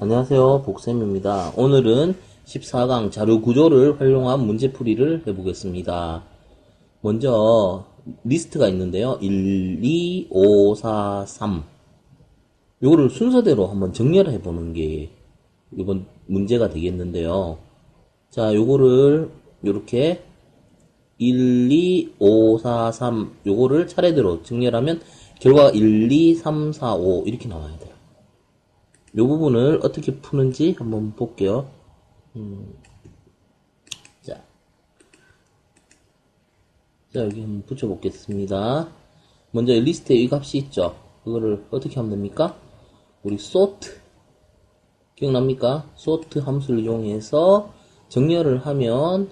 안녕하세요. 복쌤입니다. 오늘은 14강 자료 구조를 활용한 문제풀이를 해보겠습니다. 먼저 리스트가 있는데요. 1, 2, 5, 4, 3 요거를 순서대로 한번 정렬해 보는 게 이번 문제가 되겠는데요. 자, 요거를 요렇게 1, 2, 5, 4, 3 요거를 차례대로 정렬하면 결과가 1, 2, 3, 4, 5 이렇게 나와야 돼요. 요 부분을 어떻게 푸는지 한번 볼게요. 음, 자. 자, 여기 한번 붙여보겠습니다. 먼저 리스트에 이 값이 있죠. 그거를 어떻게 하면 됩니까? 우리 sort. 기억납니까? sort 함수를 이용해서 정렬을 하면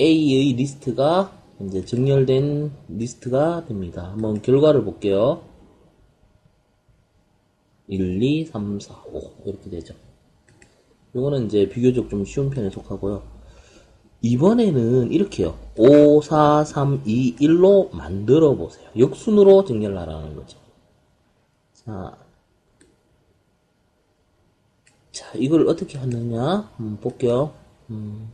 A의 리스트가 이제 정렬된 리스트가 됩니다. 한번 결과를 볼게요. 1, 2, 3, 4, 5 이렇게 되죠. 이거는 이제 비교적 좀 쉬운 편에 속하고요. 이번에는 이렇게요. 5, 4, 3, 2, 1로 만들어 보세요. 역순으로 정렬하라는 거죠. 자, 자 이걸 어떻게 하느냐 한번 볼게요. 음.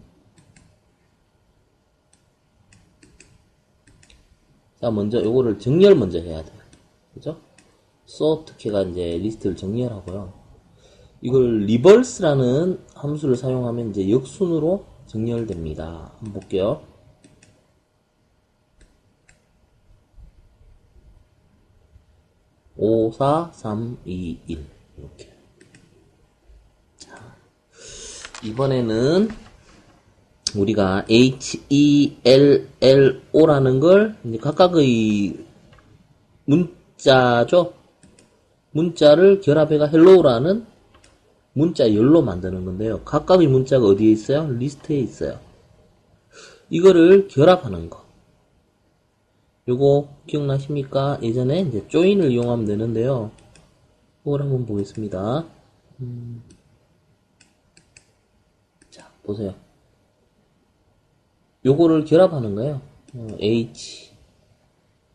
자, 먼저 이거를 정렬 먼저 해야 돼요. 그죠? Sort키가 이제 리스트를 정렬하고요. 이걸 reverse라는 함수를 사용하면 이제 역순으로 정렬됩니다. 한번 볼게요. 오, 사, 삼, 이, 일 이렇게. 자, 이번에는 우리가 H, E, L, L, O라는 걸 각각의 문자죠. 문자를 결합해가 헬로우라는 문자 열로 만드는 건데요. 각각의 문자가 어디에 있어요? 리스트에 있어요. 이거를 결합하는 거. 요거 기억나십니까? 예전에 이제 조인을 이용하면 되는데요. 그걸 한번 보겠습니다. 음. 자, 보세요. 요거를 결합하는 거예요. 어, H.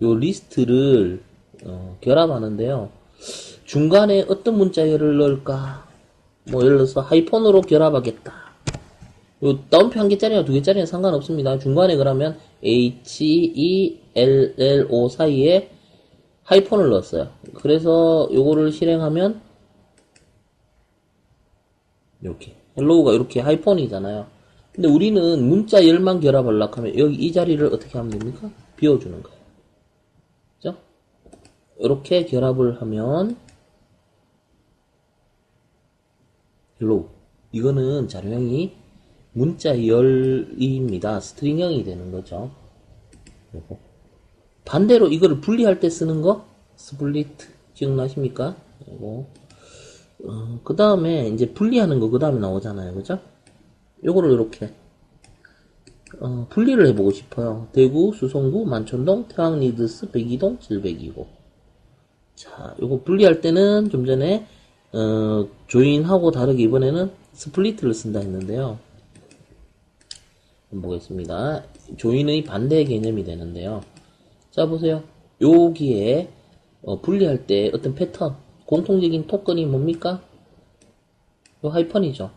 요 리스트를 어, 결합하는데요. 중간에 어떤 문자열을 넣을까? 뭐 예를 들어서 하이폰으로 결합하겠다. 요 다운표 한 개짜리나 두 개짜리는 상관없습니다. 중간에 그러면 H, E, L, L, O 사이에 하이폰을 넣었어요. 그래서 요거를 실행하면 이렇게 헬로우가 이렇게 하이폰이잖아요. 근데 우리는 문자 열만 결합하려고 하면 여기 이 자리를 어떻게 하면 됩니까? 비워주는 거예요. 이렇게 결합을 하면 헬로우 이거는 자료형이 문자 열입니다. 스트링형이 되는 거죠. 요거. 반대로 이거를 분리할 때 쓰는 거 스플리트 기억나십니까? 요거. 어, 그 다음에 이제 분리하는 거 그 다음에 나오잖아요. 그죠? 요거를 이렇게 어, 분리를 해보고 싶어요. 대구, 수성구, 만촌동, 태왕 리드스, 백이동, 702고. 자, 요거 분리할 때는 좀 전에 어, 조인하고 다르게 이번에는 스플리트를 쓴다 했는데요. 보겠습니다. 조인의 반대 개념이 되는데요. 자, 보세요. 여기에 어, 분리할 때 어떤 패턴, 공통적인 토건이 뭡니까? 요 하이펀이죠.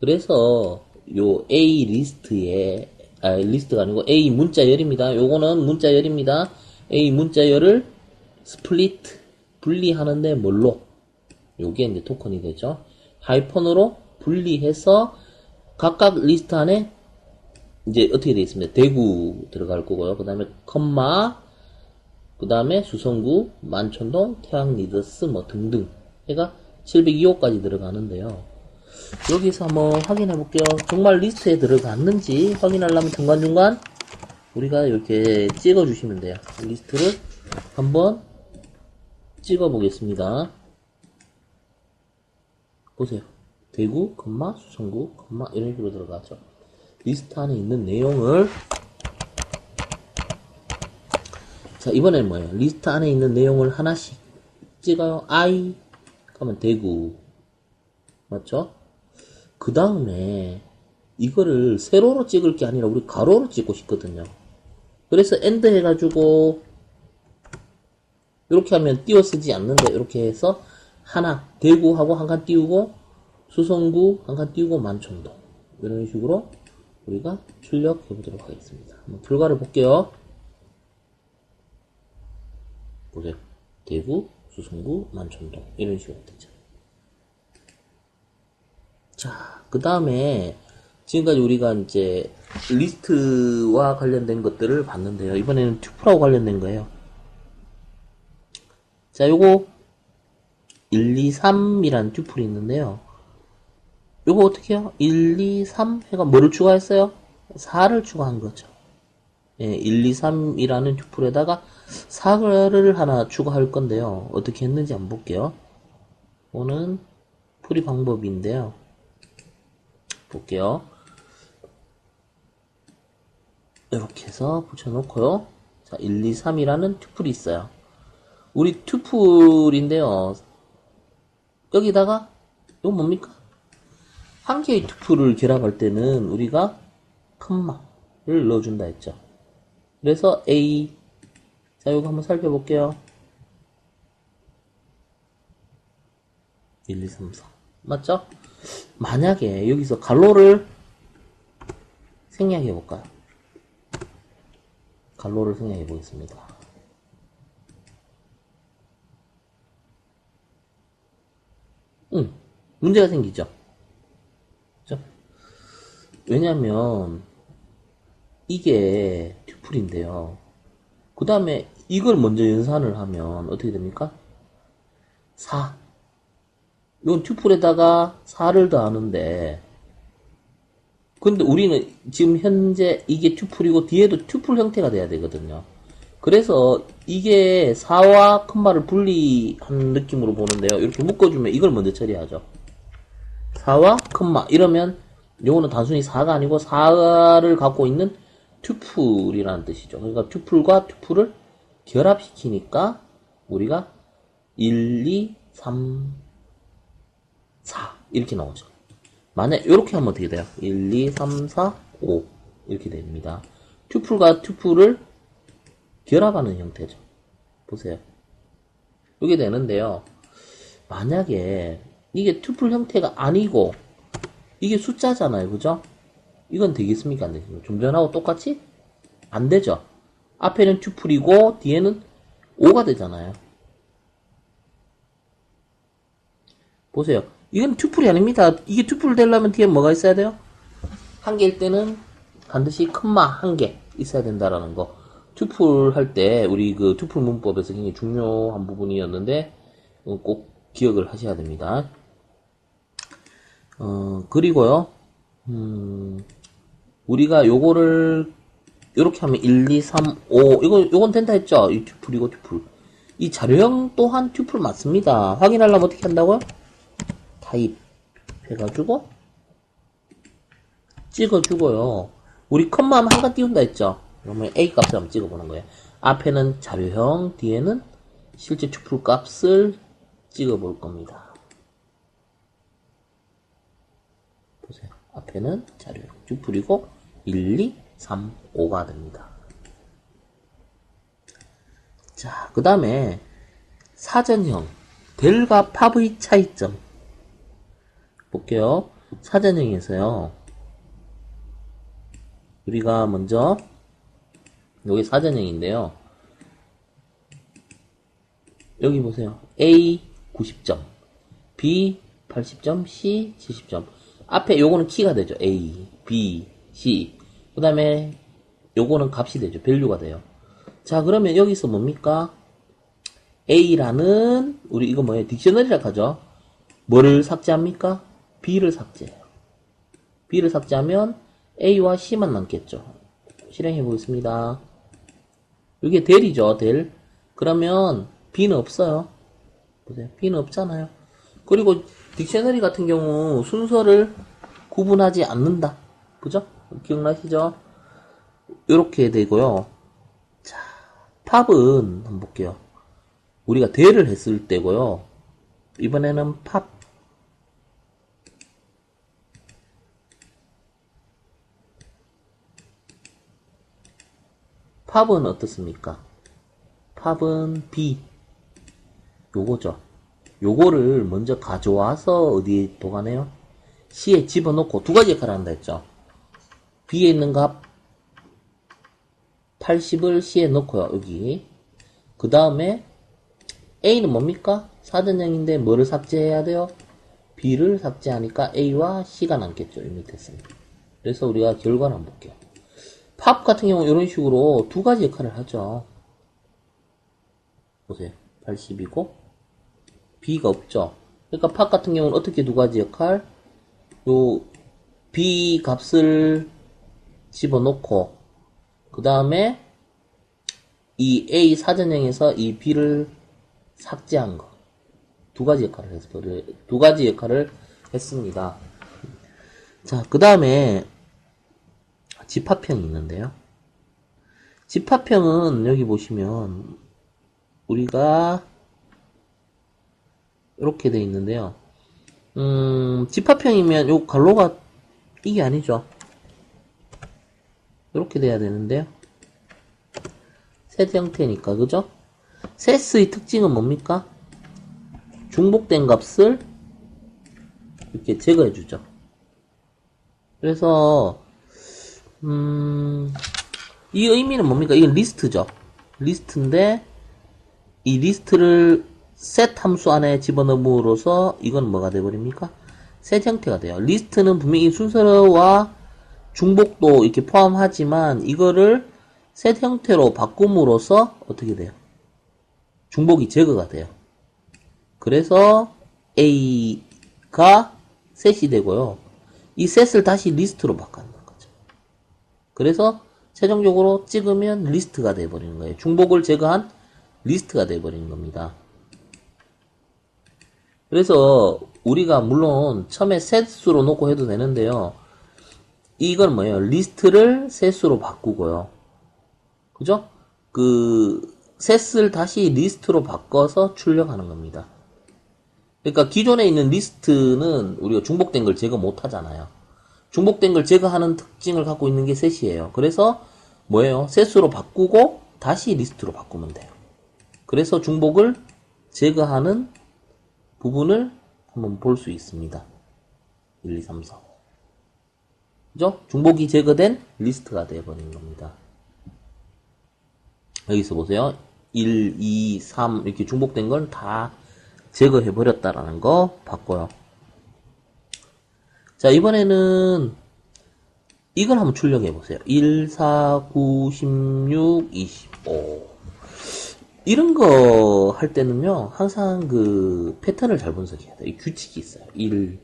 그래서 요 A 리스트에 아, 리스트가 아니고 A 문자열입니다. 요거는 문자열입니다. A 문자열을 스플리트 분리하는데 뭘로? 요게 이제 토큰이 되죠. 하이펀으로 분리해서 각각 리스트 안에 이제 어떻게 되어 있습니다. 대구 들어갈 거고요. 그 다음에 컴마 그 다음에 수성구, 만촌동, 태양 리더스 뭐 등등 해가 702호까지 들어가는데요. 여기서 한번 확인해 볼게요. 정말 리스트에 들어갔는지 확인하려면 중간중간 우리가 이렇게 찍어 주시면 돼요. 리스트를 한번 찍어 보겠습니다. 보세요. 대구, 건마, 수성구, 건마 이런 식으로 들어가죠. 리스트 안에 있는 내용을 자 이번엔 뭐예요? 리스트 안에 있는 내용을 하나씩 찍어요. I 그러면 대구 맞죠? 그 다음에 이거를 세로로 찍을 게 아니라 우리 가로로 찍고 싶거든요. 그래서 엔드 해가지고 이렇게 하면 띄워 쓰지 않는데 이렇게 해서 하나 대구하고 한 칸 띄우고 수성구 한 칸 띄우고 만촌동 이런 식으로 우리가 출력해 보도록 하겠습니다. 한번 결과를 볼게요. 보세요. 대구, 수성구, 만촌동 이런 식으로 되죠. 자, 그 다음에 지금까지 우리가 이제 리스트와 관련된 것들을 봤는데요. 이번에는 튜플하고 관련된 거예요. 자, 요거 1, 2, 3이라는 튜플이 있는데요. 요거 어떻게 해요? 1, 2, 3 해가 뭐를 추가했어요? 4를 추가한 거죠. 예, 1, 2, 3이라는 튜플에다가 4를 하나 추가할 건데요. 어떻게 했는지 한번 볼게요. 이거는 풀이 방법인데요. 볼게요. 이렇게 해서 붙여놓고요. 자, 1, 2, 3이라는 튜플이 있어요. 우리 튜플인데요. 여기다가 이건 뭡니까? 한 개의 튜플을 결합할 때는 우리가 컴마를 넣어준다 했죠. 그래서 A 자, 이거 한번 살펴볼게요. 1, 2, 3, 4 맞죠? 만약에 여기서 갈로를 생략해 볼까요? 갈로를 생략해 보겠습니다. 문제가 생기죠. 그죠? 왜냐면 이게 튜플인데요. 그 다음에 이걸 먼저 연산을 하면 어떻게 됩니까? 4. 이건 튜플에다가 4를 더하는데 근데 우리는 지금 현재 이게 튜플이고 뒤에도 튜플 형태가 돼야 되거든요. 그래서 이게 4와 컴마를 분리한 느낌으로 보는데요. 이렇게 묶어주면 이걸 먼저 처리하죠. 4와 컴마 이러면 요거는 단순히 4가 아니고 4를 갖고 있는 튜플이라는 뜻이죠. 그러니까 튜플과 튜플을 결합시키니까 우리가 1, 2, 3, 4 이렇게 나오죠. 만약 이렇게 하면 어떻게 돼요? 1, 2, 3, 4, 5 이렇게 됩니다. 튜플과 튜플을 결합하는 형태죠. 보세요. 이게 되는데요. 만약에 이게 튜플 형태가 아니고 이게 숫자잖아요. 그죠? 이건 되겠습니까? 안 되겠습니까? 좀 전하고 똑같이? 안 되죠. 앞에는 튜플이고 뒤에는 5가 되잖아요. 보세요. 이건 튜플이 아닙니다. 이게 튜플 되려면 뒤에 뭐가 있어야 돼요? 한 개일 때는 반드시 컴마 한 개 있어야 된다라는 거. 튜플 할 때 우리 그 튜플 문법에서 굉장히 중요한 부분이었는데 어, 꼭 기억을 하셔야 됩니다. 어, 그리고요. 음, 우리가 요거를 이렇게 하면 1, 2, 3, 5 이거 요건 된다 했죠? 이 튜플 이거 튜플 이 자료형 또한 튜플 맞습니다. 확인하려면 어떻게 한다고요? 타입 해가지고 찍어주고요. 우리 컴마만 한칸 띄운다 했죠? 그러면 A 값을 한번 찍어보는 거예요. 앞에는 자료형, 뒤에는 실제 튜플 값을 찍어볼 겁니다. 보세요. 앞에는 자료형 튜플이고 1, 2, 3, 5가 됩니다. 자, 그 다음에 사전형 델과 팝의 차이점 볼게요. 사전형에서요. 우리가 먼저 여기 사전형인데요. 여기 보세요. A 90점, B 80점, C 70점. 앞에 요거는 키가 되죠. A, B, C. 그 다음에 요거는 값이 되죠. 밸류가 돼요. 자, 그러면 여기서 뭡니까? A라는 우리 이거 뭐예요? 딕셔너리라 하죠. 뭐를 삭제합니까? B를 삭제해요. B를 삭제하면 A와 C만 남겠죠. 실행해 보겠습니다. 이게 델이죠, 델. 그러면 B는 없어요. 보세요. B는 없잖아요. 그리고 딕셔너리 같은 경우 순서를 구분하지 않는다. 그죠? 기억나시죠? 이렇게 되고요. 자, 팝은 한번 볼게요. 우리가 대를 했을 때고요. 이번에는 팝. 팝은 어떻습니까? 팝은 B. 요거죠. 요거를 먼저 가져와서 어디에 보관해요? C에 집어넣고 두 가지 역할을 한다 했죠. B에 있는 값 80을 C에 넣고요. 여기. 그 다음에 A는 뭡니까? 사전형인데 뭐를 삭제해야 돼요? B를 삭제하니까 A와 C가 남겠죠. 이 밑에 쓰면. 그래서 우리가 결과를 한번 볼게요. 팝 같은 경우 이런 식으로 두 가지 역할을 하죠. 보세요. 80이고 B가 없죠. 그러니까 팝 같은 경우는 어떻게 두 가지 역할? 요 B 값을 집어넣고 그 다음에 이 A 사전형에서 이 B를 삭제한 거. 두 가지 역할을 했어. 두 가지 역할을 했습니다. 자, 그 다음에 집합형이 있는데요. 집합형은 여기 보시면 우리가 이렇게 돼 있는데요. 음, 집합형이면 요 갈로가 이게 아니죠. 이렇게 돼야 되는데요. 세트 형태니까 그죠? 세스의 특징은 뭡니까? 중복된 값을 이렇게 제거해 주죠. 그래서 음, 이 의미는 뭡니까? 이건 리스트죠. 리스트인데 이 리스트를 함수 안에 집어넣음으로써 이건 뭐가 돼버립니까? 셋 형태가 돼요. 리스트는 분명히 순서와 중복도 이렇게 포함하지만 이거를 셋 형태로 바꿈으로써 어떻게 돼요? 중복이 제거가 돼요. 그래서 A가 셋이 되고요. 이 셋을 다시 리스트로 바꾸는 거죠. 그래서 최종적으로 찍으면 리스트가 돼버리는 거예요. 중복을 제거한 리스트가 돼버리는 겁니다. 그래서 우리가 물론 처음에 셋수로 놓고 해도 되는데요. 이건 뭐예요? 리스트를 셋수로 바꾸고요. 그죠? 그 셋을 다시 리스트로 바꿔서 출력하는 겁니다. 그러니까 기존에 있는 리스트는 우리가 중복된 걸 제거 못 하잖아요. 중복된 걸 제거하는 특징을 갖고 있는 게 셋이에요. 그래서 뭐예요? 셋수로 바꾸고 다시 리스트로 바꾸면 돼요. 그래서 중복을 제거하는 부분을 한번 볼 수 있습니다. 1, 2, 3, 4. 그죠? 중복이 제거된 리스트가 되어버린 겁니다. 여기서 보세요. 1, 2, 3 이렇게 중복된 건다 제거해버렸다라는 거 봤고요. 자, 이번에는 이걸 한번 출력해보세요. 1, 4, 9, 16, 25. 이런 거 할 때는요, 항상 그 패턴을 잘 분석해야 돼요. 규칙이 있어요. 1,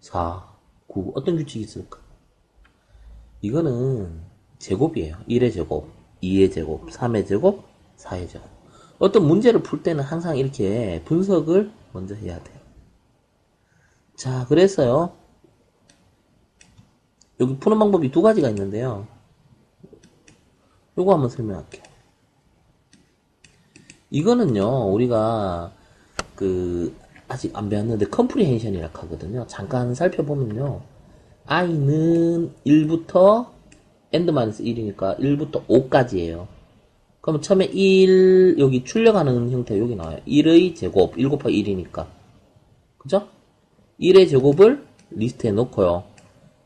4, 9. 어떤 규칙이 있을까? 이거는 제곱이에요. 1의 제곱, 2의 제곱, 3의 제곱, 4의 제곱. 어떤 문제를 풀 때는 항상 이렇게 분석을 먼저 해야 돼요. 자, 그래서요. 여기 푸는 방법이 두 가지가 있는데요. 요거 한번 설명할게요. 이거는요, 우리가 그 아직 안 배웠는데 컴프리헨션이라 고 하거든요. 잠깐 살펴보면요. i는 1부터 n-1이니까 1부터 5까지예요. 그럼 처음에 1 여기 출력하는 형태 여기 나와요. 1의 제곱 1 곱하기 1이니까 그죠? 1의 제곱을 리스트에 놓고요.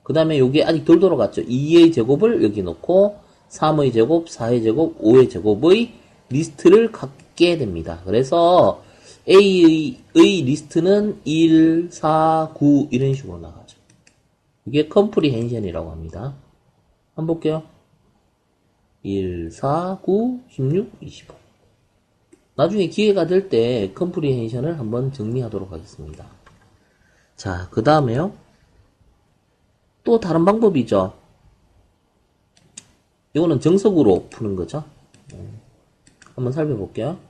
그 다음에 여기 아직 덜 돌아갔죠. 2의 제곱을 여기 놓고 3의 제곱, 4의 제곱, 5의 제곱의 리스트를 갖게 됩니다. 그래서 A의 리스트는 1, 4, 9 이런 식으로 나가죠. 이게 컴프리헨션이라고 합니다. 한번 볼게요. 1, 4, 9, 16, 25. 나중에 기회가 될 때 컴프리헨션을 한번 정리하도록 하겠습니다. 자, 그 다음에요. 또 다른 방법이죠. 이거는 정석으로 푸는 거죠. 한번 살펴볼게요.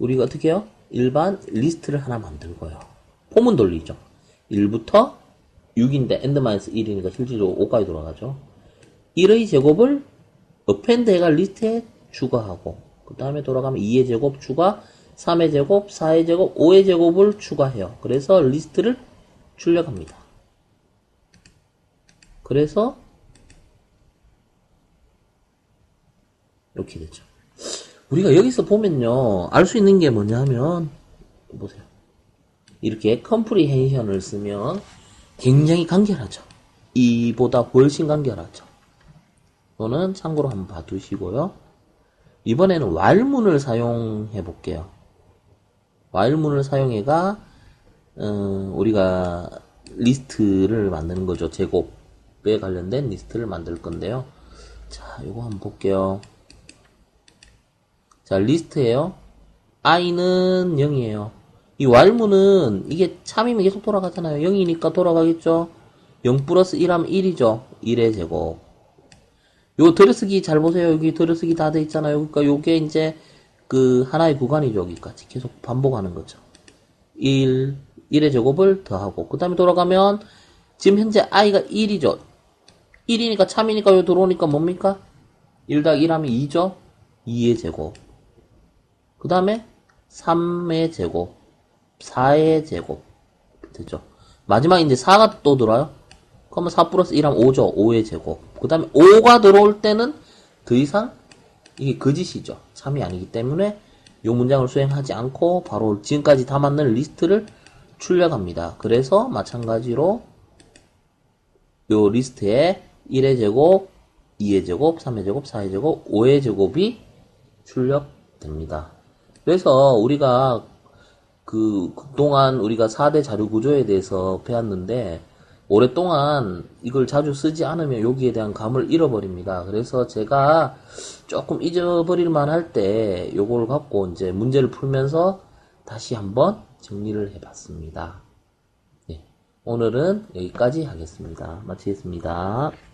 우리가 어떻게 해요? 일반 리스트를 하나 만들고요. 폼은 돌리죠. 1부터 6인데 n-1이니까 실질적으로 5까지 돌아가죠. 1의 제곱을 append 해가 리스트에 추가하고 그 다음에 돌아가면 2의 제곱 추가 3의 제곱, 4의 제곱, 5의 제곱을 추가해요. 그래서 리스트를 출력합니다. 그래서 이렇게 되죠. 우리가 여기서 보면요. 알 수 있는 게 뭐냐 하면 보세요. 이렇게 컴프리헨션을 쓰면 굉장히 간결하죠. 이보다 훨씬 간결하죠. 이거는 참고로 한번 봐두시고요. 이번에는 왈문을 사용해 볼게요. 왈문을 사용해가 어, 우리가 리스트를 만드는 거죠. 제곱에 관련된 리스트를 만들 건데요. 자, 이거 한번 볼게요. 자, 리스트예요. i는 0이에요. 이 왈문은 이게 참이면 계속 돌아가잖아요. 0이니까 돌아가겠죠. 0 플러스 1 하면 1이죠. 1의 제곱. 요 들여쓰기 잘 보세요. 여기 들여쓰기 다 돼 있잖아요. 그러니까 요게 이제 그 하나의 구간이죠. 여기까지 계속 반복하는 거죠. 1, 1의 제곱을 더하고 그 다음에 돌아가면 지금 현재 i가 1이죠. 1이니까 참이니까 요 들어오니까 뭡니까? 1 더하기 1 하면 2죠. 2의 제곱. 그 다음에 3의 제곱, 4의 제곱. 됐죠? 마지막에 이제 4가 또 들어와요. 그러면 4 플러스 1 하면 5죠. 5의 제곱. 그 다음에 5가 들어올 때는 더 이상 이게 거짓이죠. 참이 아니기 때문에 이 문장을 수행하지 않고 바로 지금까지 다 맞는 리스트를 출력합니다. 그래서 마찬가지로 요 리스트에 1의 제곱, 2의 제곱, 3의 제곱, 4의 제곱, 5의 제곱이 출력됩니다. 그래서 우리가 그 그동안 우리가 4대 자료 구조에 대해서 배웠는데 오랫동안 이걸 자주 쓰지 않으면 여기에 대한 감을 잃어버립니다. 그래서 제가 조금 잊어버릴 만할 때 요걸 갖고 이제 문제를 풀면서 다시 한번 정리를 해봤습니다. 네, 오늘은 여기까지 하겠습니다. 마치겠습니다.